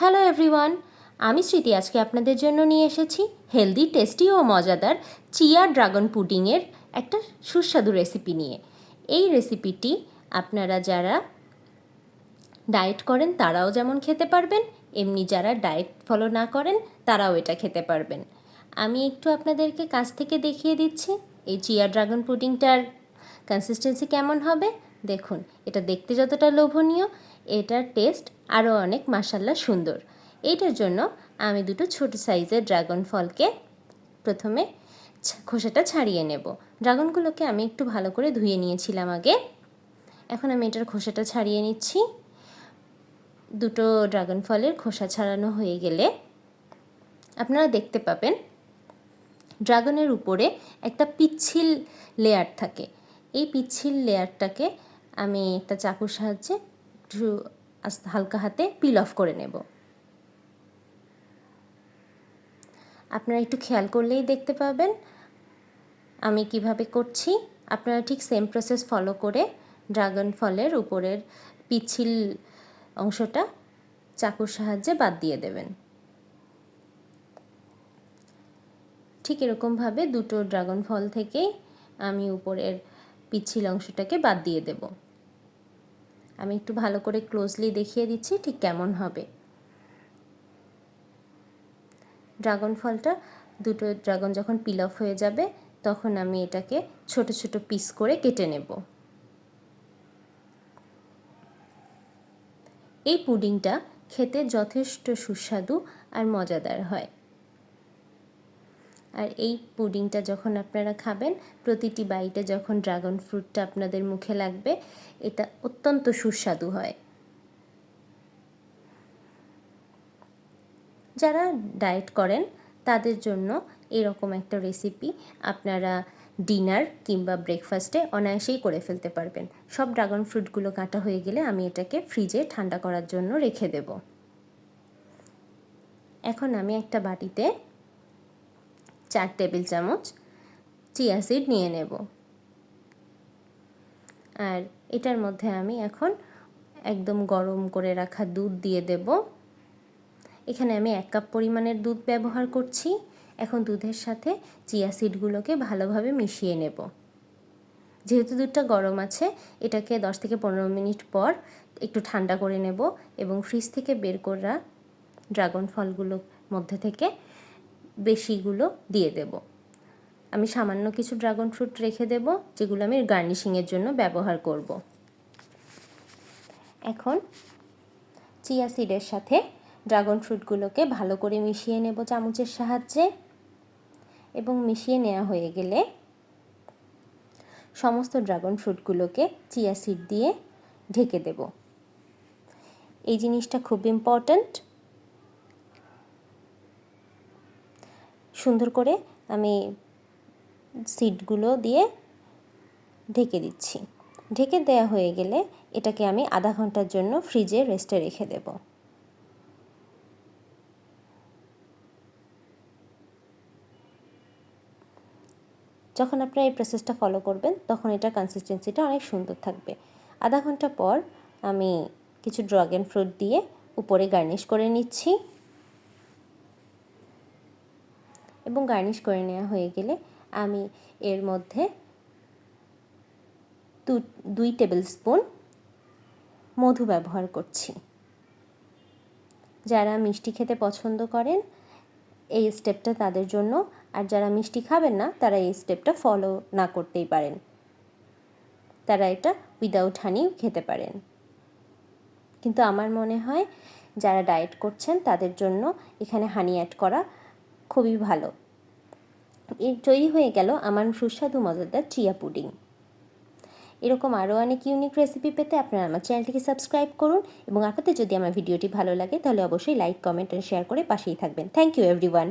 Hello everyone আমি স্মৃতি, আজকে আপনাদের জন্য নিয়ে এসেছি হেলদি টেস্টি ও মজাদার চিয়া ড্রাগন পুডিংয়ের একটা সুস্বাদু রেসিপি নিয়ে। এই রেসিপিটি আপনারা যারা ডায়েট করেন, তারাও যেমন খেতে পারবেন, এমনি যারা ডায়েট ফলো না করেন, তারাও এটা খেতে পারবেন। আমি একটু আপনাদেরকে কাছ থেকে দেখিয়ে দিচ্ছি, এই চিয়া ড্রাগন পুডিংটার কনসিস্টেন্সি কেমন হবে দেখুন, এটা দেখতে যতটা লোভনীয়, এটার টেস্ট আরও অনেক মাসাল্লা সুন্দর। এইটার জন্য আমি দুটো ছোট সাইজের ড্রাগন ফলকে প্রথমে খোসাটা ছাড়িয়ে নেব। ড্রাগনগুলোকে আমি একটু ভালো করে ধুয়ে নিয়েছিলাম আগে। এখন আমি এটার খোসাটা ছাড়িয়ে নিচ্ছি। দুটো ড্রাগন ফলের খোসা ছাড়ানো হয়ে গেলে আপনারা দেখতে পাবেন ড্রাগনের উপরে একটা পিচ্ছিল লেয়ার থাকে। এই পিচ্ছিল লেয়ারটাকে আমি একটা চাকুর সাহায্যে একটু হালকা হাতে পিল অফ করে নেব। আপনারা একটু খেয়াল করলেই দেখতে পাবেন আমি কীভাবে করছি। আপনারা ঠিক সেম প্রসেস ফলো করে ড্রাগন ফলের উপরের পিচ্ছিল অংশটা চাকুর সাহায্যে বাদ দিয়ে দেবেন। ঠিক এরকমভাবে দুটো ড্রাগন ফল থেকেই আমি উপরের পিচ্ছিল অংশটাকে বাদ দিয়ে দেব। আমি একটু ভালো করে ক্লোজলি দেখিয়ে দিচ্ছি ঠিক কেমন হবে। ড্রাগন ফলটা, দুটো ড্রাগন যখন পিল অফ হয়ে যাবে, তখন আমি এটাকে ছোট ছোট পিস করে কেটে নেব। এই পুডিংটা খেতে যথেষ্ট সুস্বাদু আর মজাদার হয়। আর এই পুডিংটা যখন আপনারা খাবেন, প্রতিটি বাইটে যখন ড্রাগন ফ্রুটটা আপনাদের মুখে লাগবে, এটা অত্যন্ত সুস্বাদু হয়। যারা ডায়েট করেন, তাদের জন্য এরকম একটা রেসিপি আপনারা ডিনার কিংবা ব্রেকফাস্টে অনায়াসেই করে ফেলতে পারবেন। সব ড্রাগন ফ্রুটগুলো কাটা হয়ে গেলে আমি এটাকে ফ্রিজে ঠান্ডা করার জন্য রেখে দেব। এখন আমি একটা বাটিতে চার টেবিল চামচ চিয়া সিড নিয়ে নেব। আর এটার মধ্যে আমি এখন একদম গরম করে রাখা দুধ দিয়ে দেব। এখানে আমি এক কাপ পরিমাণের দুধ ব্যবহার করছি। এখন দুধের সাথে চিয়া সিডগুলোকে ভালোভাবে মিশিয়ে নেব। যেহেতু দুধটা গরম আছে, এটাকে দশ থেকে পনেরো মিনিট পর একটু ঠান্ডা করে নেব এবং ফ্রিজ থেকে বের করা ড্রাগন ফলগুলোর মধ্যে থেকে বেশিগুলো দিয়ে দেব। আমি সামান্য কিছু ড্রাগন ফ্রুট রেখে দেব, যেগুলো আমি গার্নিশিংয়ের জন্য ব্যবহার করব। এখন চিয়া সিডের সাথে ড্রাগন ফ্রুটগুলোকে ভালো করে মিশিয়ে নেব চামচের সাহায্যে। এবং মিশিয়ে নেওয়া হয়ে গেলে সমস্ত ড্রাগন ফ্রুটগুলোকে চিয়া সিড দিয়ে ঢেকে দেব। এই জিনিসটা খুব ইম্পর্ট্যান্ট সুন্দর করে আমি সিডগুলো দিয়ে ঢেকে দিচ্ছি। ঢেকে দেওয়া হয়ে গেলে এটাকে আমি আধা ঘণ্টার জন্য ফ্রিজে রেস্টে রেখে দেব। যখন আপনারা এই প্রসেসটা ফলো করবেন, তখন এটার কনসিস্টেন্সিটা অনেক সুন্দর থাকবে। আধা ঘণ্টা পর আমি কিছু ড্রাগন ফ্রুট দিয়ে উপরে গার্নিশ করে নিচ্ছি। এবং গার্নিশ করে নেওয়া হয়ে গেলে আমি এর মধ্যে দুই টেবিল স্পুন মধু ব্যবহার করছি। যারা মিষ্টি খেতে পছন্দ করেন, এই স্টেপটা তাদের জন্য, আর যারা মিষ্টি খাবেন না, তারা এই স্টেপটা ফলো না করতেই পারেন। তারা এটা উইদাউট হানিও খেতে পারেন। কিন্তু আমার মনে হয়, যারা ডায়েট করছেন, তাদের জন্য এখানে হানি অ্যাড করা খুবই ভালো। তৈরি হয়ে গেল আমার সুস্বাদু, মজাদার চিয়া পুডিং। এরকম আরও অনেক ইউনিক রেসিপি পেতে আপনারা আমার চ্যানেলটিকে সাবস্ক্রাইব করুন এবং আপনাদের যদি আমার ভিডিওটি ভালো লাগে তাহলে অবশ্যই লাইক কমেন্ট আর শেয়ার করে পাশেই থাকবেন। Thank you everyone